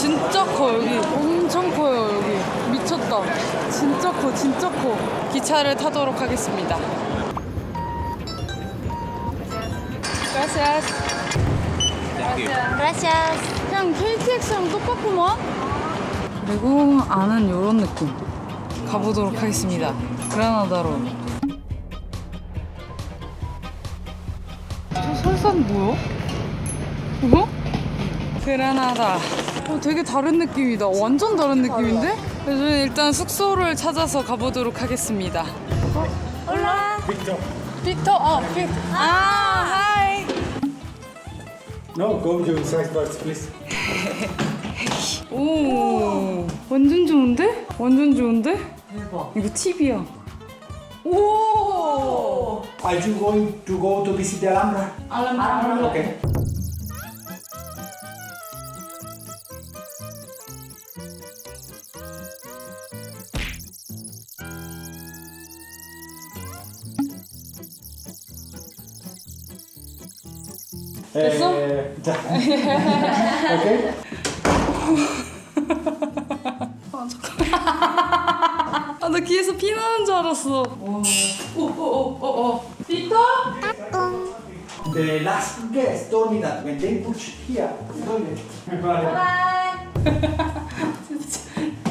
진짜 커 여기. 엄청 커요 여기. 미쳤다. 진짜 커 진짜 커. 기차를 타도록 하겠습니다. Gracias. Gracias. 그냥 KTX랑 똑같구만 그리고 안은 이런 느낌. 가보도록 하겠습니다. 그라나다로. 저 설산 뭐야? 어? 그라나다 어, 되게 다른 느낌이다 완전 다른 느낌인데? 그래서 일단 숙소를 찾아서 가보도록 하겠습니다 올라 빅터 빅터 어 빅터 아 하이 No, go to first, please. 오 완전 좋은데? 완전 좋은데? 대박 이거 팁이야 오 Are you going to go to visit the Alhambra? 알람 Okay. 됐어? Eh, ya. okay. 아나 귀에서 피 나는 줄 알았어 오오오오오 빅터? The last guest told me that when they push here, the toilet.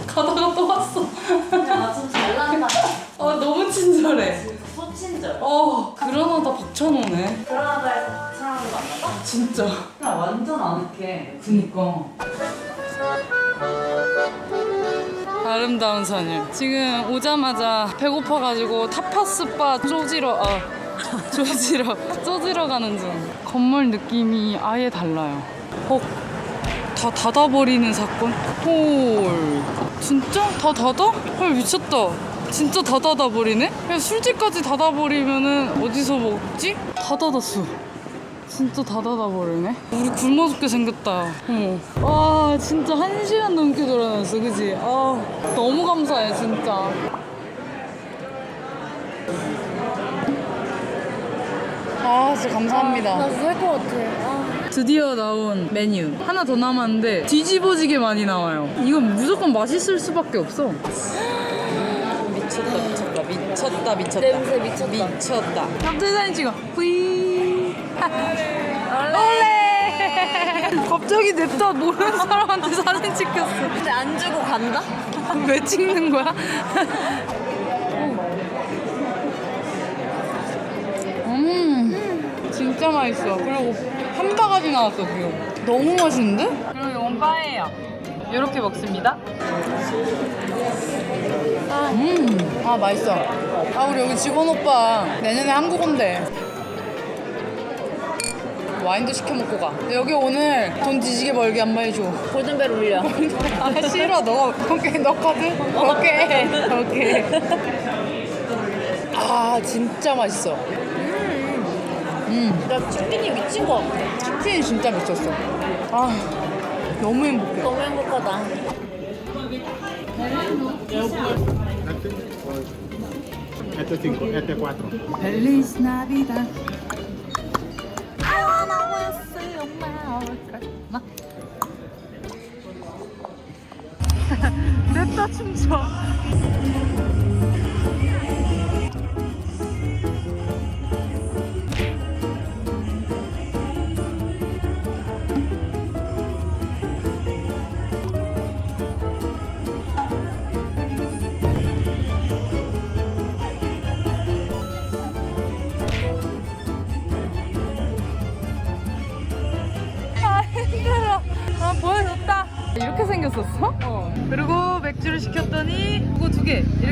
가다가 또 왔어 아좀 잘난다. 아 너무 친절해 소친절. 어 그라나다 박찬호네 그라나다에서 만나봐? 진짜 야 완전 아늑해 그니까 아름다운 선율 지금 오자마자 배고파가지고 타파스바 쪼지러 아 쪼지러 쪼지러 가는 중 건물 느낌이 아예 달라요 어? 다 닫아버리는 사건? 헐 진짜? 다 닫아? 헐 미쳤다 진짜 다 닫아버리네? 그냥 술집까지 닫아버리면은 어디서 먹지? 다 닫았어 진짜 다 닫아버리네. 우리 굶어 죽게 생겼다. 어머. 와, 진짜 한 시간 넘게 돌아다녔어, 그지? 아, 너무 감사해, 진짜. 아, 진짜 감사합니다. 나 죽을 것 같아. 아. 드디어 나온 메뉴. 하나 더 남았는데 뒤집어지게 많이 나와요. 이건 무조건 맛있을 수밖에 없어. 미쳤다, 미쳤다, 미쳤다, 미쳤다. 냄새 미쳤다. 미쳤다. 갑자기 사진 찍어. 뿌이. 올레. 갑자기 냅다 모르는 사람한테 사진 찍혔어. 근데 안 주고 간다? 왜 찍는 거야? 음, 진짜 맛있어. 그리고 한 바가지 나왔어, 지금. 너무 맛있는데? 그리고 이건 빠에야. 이렇게 먹습니다. 음, 아, 맛있어. 아, 우리 여기 직원 오빠 내년에 한국 온대. 와인도 시켜 먹고 가. 여기 오늘 돈 뒤지게 벌게 한번 해줘. 골든벨 울려. 아 싫어 너 오케이 넣거든 오케이 오케이 아 진짜 맛있어 나 치킨이 미친 것 같아. 치킨 진짜 미쳤어 아 너무 행복해 너무 행복하다. Este es 5, este es 4. 벨리 스 나비다 냅다 춤춰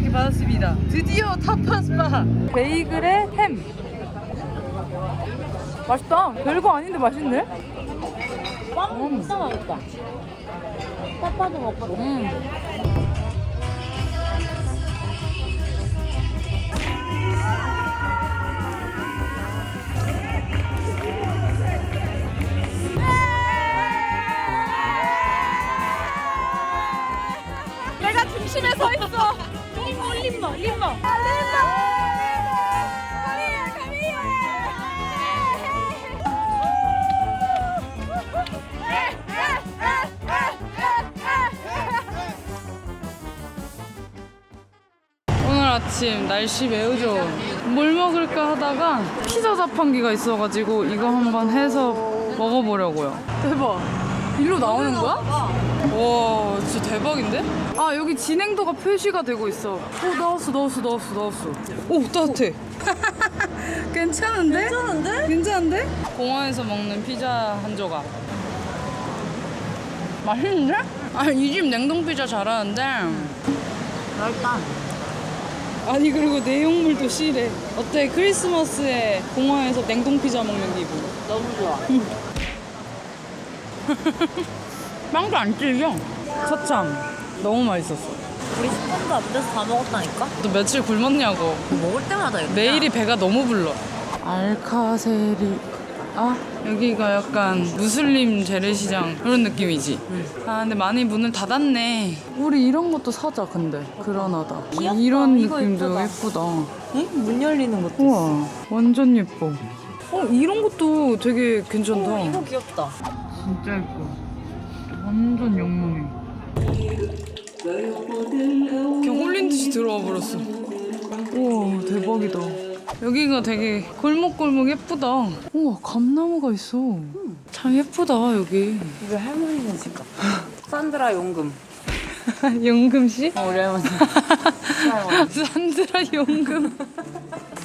이렇게 받았습니다 드디어 타파 스파 베이글에 햄 맛있다 별거 아닌데 맛있네 빵 진짜 맛있다. 파파도 먹고. 음. 내가 중심에 서 있어. 오늘 아침 날씨 매우 좋아. 뭘 먹을까 하다가 피자 자판기가 있어가지고 이거 한번 해서 먹어보려고요. 대박. 일로 나오는 거야? 와 진짜 대박인데? 아 여기 진행도가 표시가 되고 있어 오 나왔어 나왔어 나왔어 나왔어 오 따뜻해 괜찮은데? 괜찮은데? 괜찮은데? 공항에서 먹는 피자 한 조각 맛있는데? 아이 집 냉동 피자 잘하는데 맛있다. 아니 그리고 내용물도 실해 어때 크리스마스에 공항에서 냉동 피자 먹는 기분 너무 좋아. 빵도 안 질겨. 처참. 너무 맛있었어. 우리 스폰도 앞에서 다 먹었다니까? 너 며칠 굶었냐고. 먹을 때마다 이거. 내일이 배가 너무 불러. 알카세리. 아 여기가 약간 무슬림 재래시장 그런 느낌이지? 아 근데 많이 문을 닫았네. 우리 이런 것도 사자 근데. 그러나다. 귀엽다. 이런 이거 느낌도 예쁘다. 예쁘다. 응? 문 열리는 것도 우와 완전 예뻐. 어 이런 것도 되게 괜찮다. 어, 이거 귀엽다. 진짜 예뻐 완전 영롱해 그냥 홀린 듯이 들어와 버렸어 우와 대박이다 여기가 되게 골목골목 예쁘다 우와 감나무가 있어 참 예쁘다 여기 우리 할머니네 집 같아. 산드라 용금. 용금씨? 우리 할머니. 산드라 용금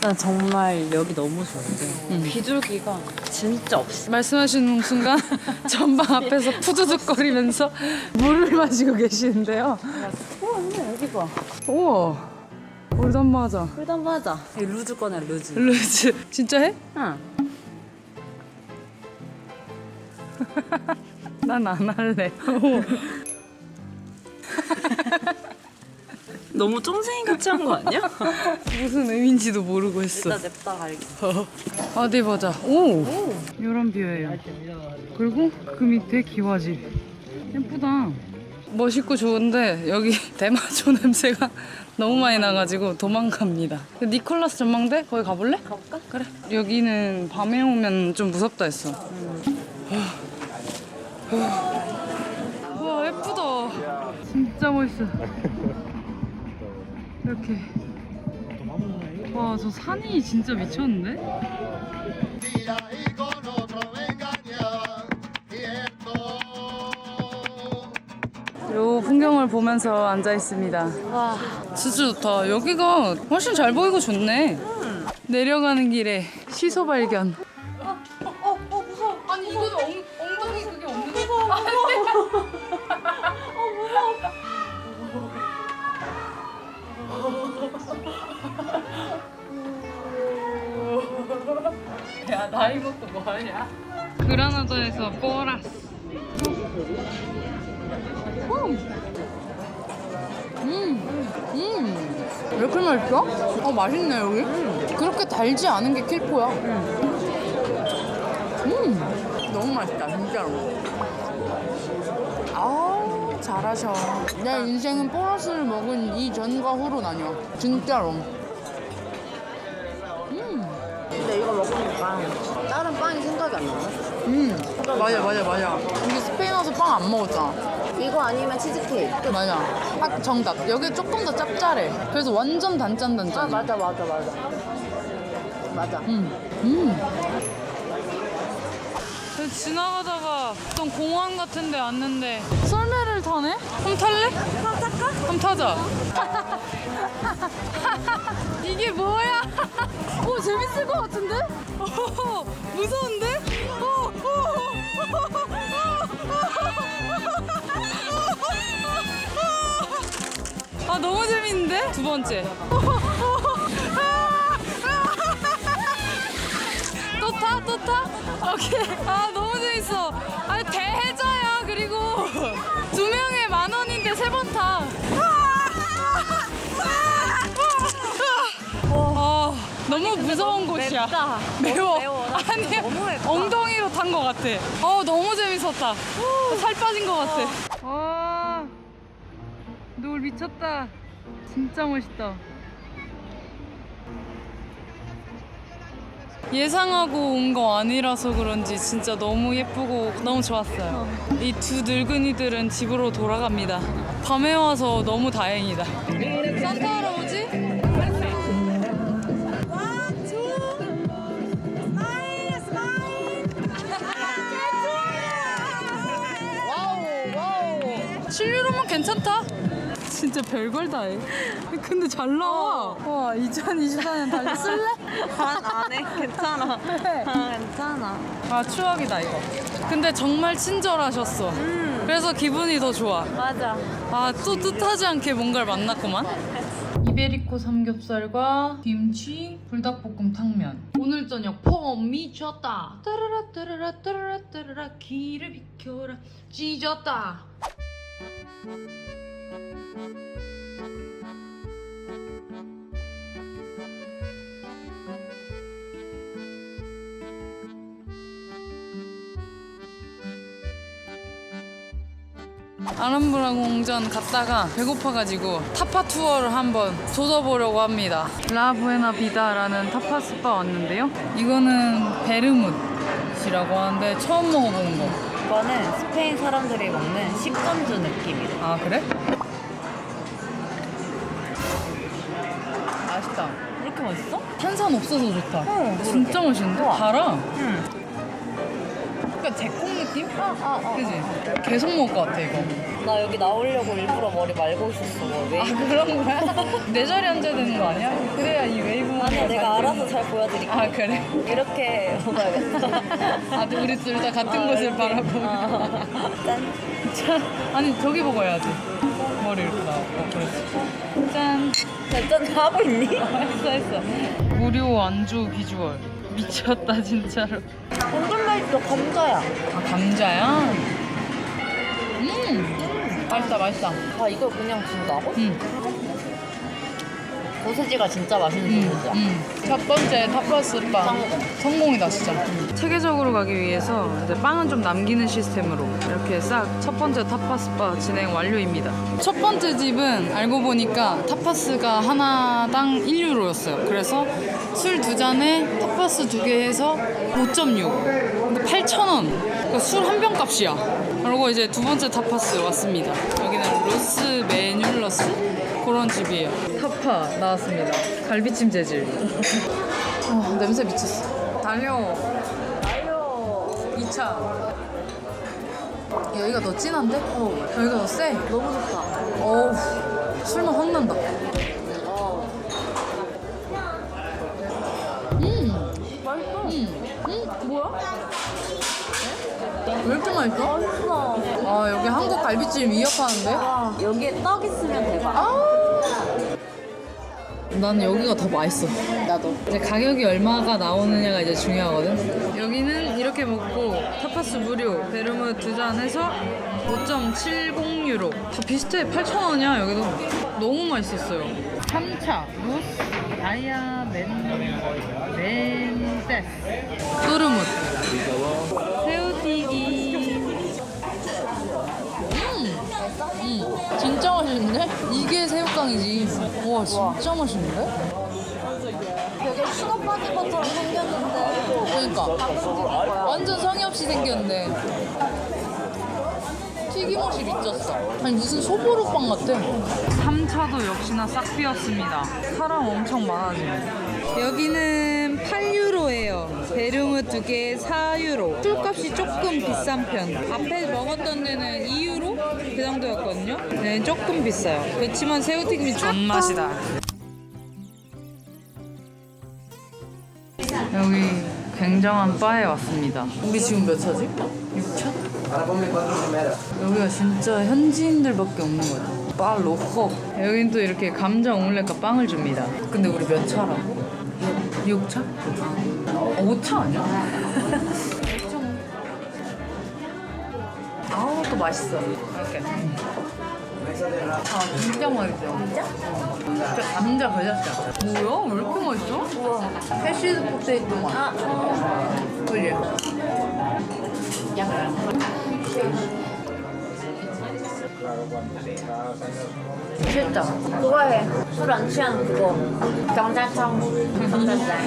난 정말 여기 너무 좋은데 비둘기가 진짜 없어. 말씀하시는 순간 전방 앞에서 푸드득거리면서 물을 마시고 계시는데요 우와 근데 여기 봐. 우와 우리도 한번 하자. 이 루즈 꺼내 루즈. 루즈 진짜 해? 응. 난 안 할래 너무 쫑생이 같이 한 거 아니야? 무슨 의미인지도 모르고 했어. 일단 냅다 갈게. 어디 보자 오! 이런 뷰예요. 그리고 그 밑에 기와집. 예쁘다. 멋있고 좋은데 여기 대마초 냄새가 너무 많이 나가지고 도망갑니다. 니콜라스 전망대? 거기 가볼래? 가볼까? 그래. 여기는 밤에 오면 좀 무섭다 했어. 와 예쁘다. 진짜 멋있어 이렇게 와 저 산이 진짜 미쳤는데? 요 풍경을 보면서 앉아 있습니다. 와. 진짜 좋다. 여기가 훨씬 잘 보이고 좋네. 내려가는 길에 시소 발견. 그라나다에서 꼬라스. 음, 왜 이렇게 맛있어? 어, 맛있네, 여기. 그렇게 달지 않은 게 킬포야. 음, 너무 맛있다, 진짜로. 아우, 잘하셔. 내 인생은 보너스를 먹은 이 전과 후로 나뉘어. 진짜로. 근데 이거 먹으니까 다른 빵이 생각이 안 나네. 음, 맞아, 맞아, 맞아. 우리 스페인 와서 빵 안 먹었잖아. 이거 아니면 치즈케이크. 맞아. 딱 정답. 여기 조금 더 짭짤해. 그래서 완전 단짠 단짠. 아 맞아 맞아 맞아. 맞아. 음. 음. 지나가다가 어떤 공원 같은 데 왔는데 썰매를 타네? 한번 탈래? 한번 탈까? 한번 타자. 이게 뭐야? 오 재밌을 것 같은데? 오, 무서운데? 오, 오, 아 너무 재밌는데? 두 번째. 또 타? 또 타? 오케이. 아, 너무 재밌어. 아니, 대해자야, 그리고. 두 명 너무 무서운 곳이야. 맵다. 매워. 매워. 나 아니, 너무 맵다. 엉덩이로 탄 것 같아. 어, 너무 재밌었다. 살 빠진 것 같아. 와, 노을 미쳤다. 진짜 멋있다. 예상하고 온 거 아니라서 그런지 진짜 너무 예쁘고 너무 좋았어요. 이 두 늙은이들은 집으로 돌아갑니다. 밤에 와서 너무 다행이다. 산타 괜찮다. 진짜 별걸 다 해. 근데 잘 나와. 와, 2024년 달리 쓸래? 안해 괜찮아. 아 괜찮아. 아, 추억이다, 이거. 근데 정말 친절하셨어. 그래서 기분이 더 좋아. 맞아. 아, 또 뜻하지 않게 뭔가를 만났구만. 이베리코 삼겹살과 김치, 불닭볶음 탕면. 오늘 저녁 폼 미쳤다. 따라라 따라라 따라라 따라라 길을 비켜라 찢었다. 아람브라 공전 갔다가 배고파가지고 타파 투어를 한번 쏟아보려고 합니다. 라부에나 비다라는 타파 스파 왔는데요. 이거는 베르뭇이라고 하는데 처음 먹어보는 거. 이거는 스페인 사람들이 먹는 식전주 느낌이래. 아 그래? 맛있다. 이렇게 맛있어? 탄산 없어서 좋다. 어, 진짜 맛있는데? 달아. 응. 약간 제콩 느낌? 아, 아, 아. 그지? 계속 먹을 것 같아 이거. 나 여기 나오려고 일부러 머리 말고 있었어. 왜? 아 그런 거야? 내 자리에 앉아야 되는 거 아니야? 그래야 이 웨이브 아니야, 내가 알아서 잘 보여드릴게. 아 그래? 이렇게 먹어야겠다. 아 우리 둘 다 같은 아, 곳을 이렇게. 바라보고 어. 짠. 짠. 아니 저기 보고 해야지 머리 이렇게 나와 어 그렇지 짠짠 하고 있니? 했어 했어 무료 안주 비주얼 미쳤다 진짜로 완전 맛있어. 감자야. 아 감자야? 음 맛있다 맛있다 아, 이걸 그냥 준다고? 음. 소세지가 진짜 맛있는 음, 소세지야. 음. 첫 번째 타파스 빵. 성공. 성공이다 진짜. 체계적으로 가기 위해서 이제 빵은 좀 남기는 시스템으로 이렇게 싹 첫 번째 타파스바 진행 완료입니다. 첫 번째 집은 알고 보니까 타파스가 하나당 1유로였어요. 그래서 술 두 잔에 타파스 두 개 해서 5.6 근데 8,000원. 그러니까 술 한 병 값이야. 그리고 이제 두 번째 타파스 왔습니다. 여기는 로스 메뉴러스 그런 집이에요 타파 나왔습니다 갈비찜 재질 와 냄새 미쳤어 달려 달려. 2차 여기가 더 진한데? 어 여기가 더 세? 너무 좋다. 어우 술만 확 난다 어. 음 맛있어. 음, 음, 뭐야? 네? 왜 이렇게 맛있어? 맛있어. 아 여기 한국 갈비찜 위협하는데? 와, 여기에 떡 있으면 대박. 나 는 여기가 더 맛있어 나도. 이제 가격이 얼마가 나오느냐가 이제 중요하거든. 여기는 이렇게 먹고 타파스 무료, 베르무 두 잔 해서 5.70 유로. 다 비슷해. 8,000원이야 여기도. 너무 맛있었어요. 3차 루스 다이아 맨 맨데스 또르묵 음, 진짜 맛있는데? 이게 새우깡이지. 와, 진짜 맛있는데? 되게 수거 빠진 것처럼 생겼는데. 그러니까 완전 성의 없이 생겼는데 튀김옷이 미쳤어 아니 무슨 소보루빵 같아 3차도 역시나 싹 비었습니다 사람 엄청 많아지네 여기는 8유로예요 베르무 두 개에 4유로 술값이 조금 비싼 편 앞에 먹었던 데는 2유로? 그 정도였거든요 네 조금 비싸요 그렇지만 새우튀김이 존맛이다 여기 굉장한 바에 왔습니다. 우리 지금 몇 차지? 6차? 여기가 진짜 현지인들밖에 없는 거야. 바 로커. 여긴 또 이렇게 감자 오믈렛과 빵을 줍니다. 근데 우리 몇 차라고? 6차? 5차 아니야? 아우 또 맛있어. 이렇게. 아 진짜 맛있어. 진짜? 진짜 감자 그 자체야. 뭐야? 왜 이렇게 맛있어? 우와. 해시드 포테이토 맛. 아, 어. 그지? 실장. 좋아해. 술 안 취한 그거. 경찰청. 경찰장.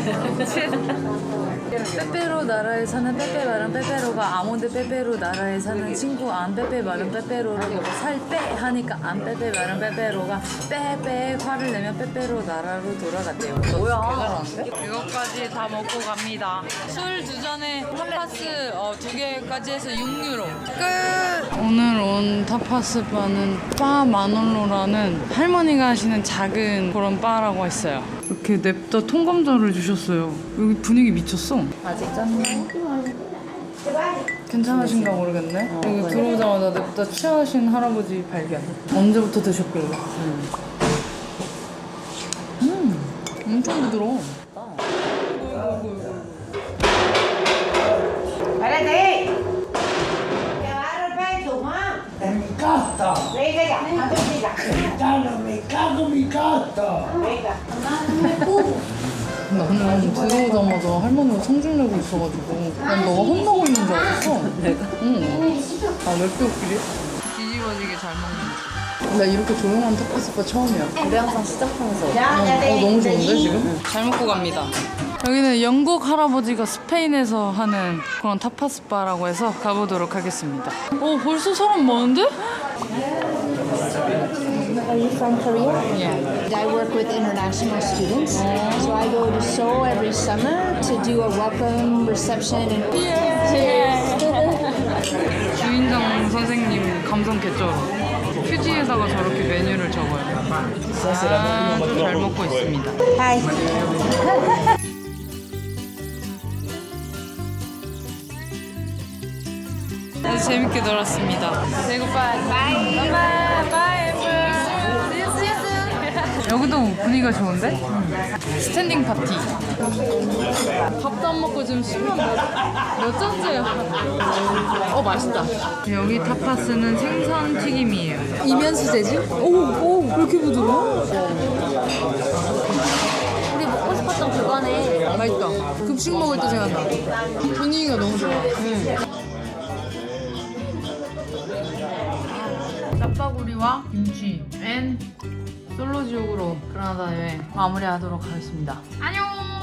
빼빼로 나라에 사는 빼빼 마른 빼빼로가 아몬드 빼빼로 나라에 사는 친구 안 빼빼 마른 빼빼로를 보고 살빼 하니까 안 빼빼 마른 빼빼로가 빼빼 화를 내면 빼빼로 나라로 돌아갔대요. 뭐야? 이것까지 다 먹고 갑니다. 술 두 잔에 타파스 어, 두 개까지 해서 6유로. 끝! 오늘 온 타파스 바는 바 마놀로라는 할머니가 하시는 작은 그런 바라고 했어요. 이렇게 냅다 통감자를 주셨어요. 여기 분위기 미쳤어. 아직 짠. 괜찮으신가 모르겠네. 여기 들어오자마자 냅다 취하신 할아버지 발견. 언제부터 드셨길래? 음, 엄청 부드러워. De ya. Ya me cago en mi casa. Venga. 나는 들어오자마자 할머니가 성질 내고 있어가지고 난 너가 혼나고 있는 줄 알았어. 내가? 응. 아, 왜 이렇게 웃기지? 뒤집어지게 잘 먹는 나 이렇게 조용한 타파스바 처음이야. 우리 항상 시작하면서 te 어, 너무 좋은데. 지금? 잘 먹고 갑니다. 여기는 영국 할아버지가 스페인에서 하는 그런 타파스바라고 해서 가보도록 하겠습니다. 오 벌써 사람 많은데? Are you from Korea? 예. I work with international students. So I go to Seoul every summer to do a welcome reception and 주인장 선생님 감성 개쩔어. 휴지에다가 저렇게 메뉴를 적어요. 아, 잘 먹고 있습니다. 아 재밌게 놀았습니다. See you soon. 여기도 분위기가 좋은데? 스탠딩 파티. 밥도 안 먹고 지금 술만 몇, 몇 잔째야. 어, 맛있다. 여기 타파스는 생선 튀김이에요. 이면수 재질? 오, 오, 왜 이렇게 부드러워? 우리 먹고 싶었던 그거네. 맛있다. 급식 먹을 때 생각나. 분위기가 너무 좋아. 짜 파구리와 김치 앤 솔로 지옥으로 그라나다 여행 마무리하도록 하겠습니다. 안녕!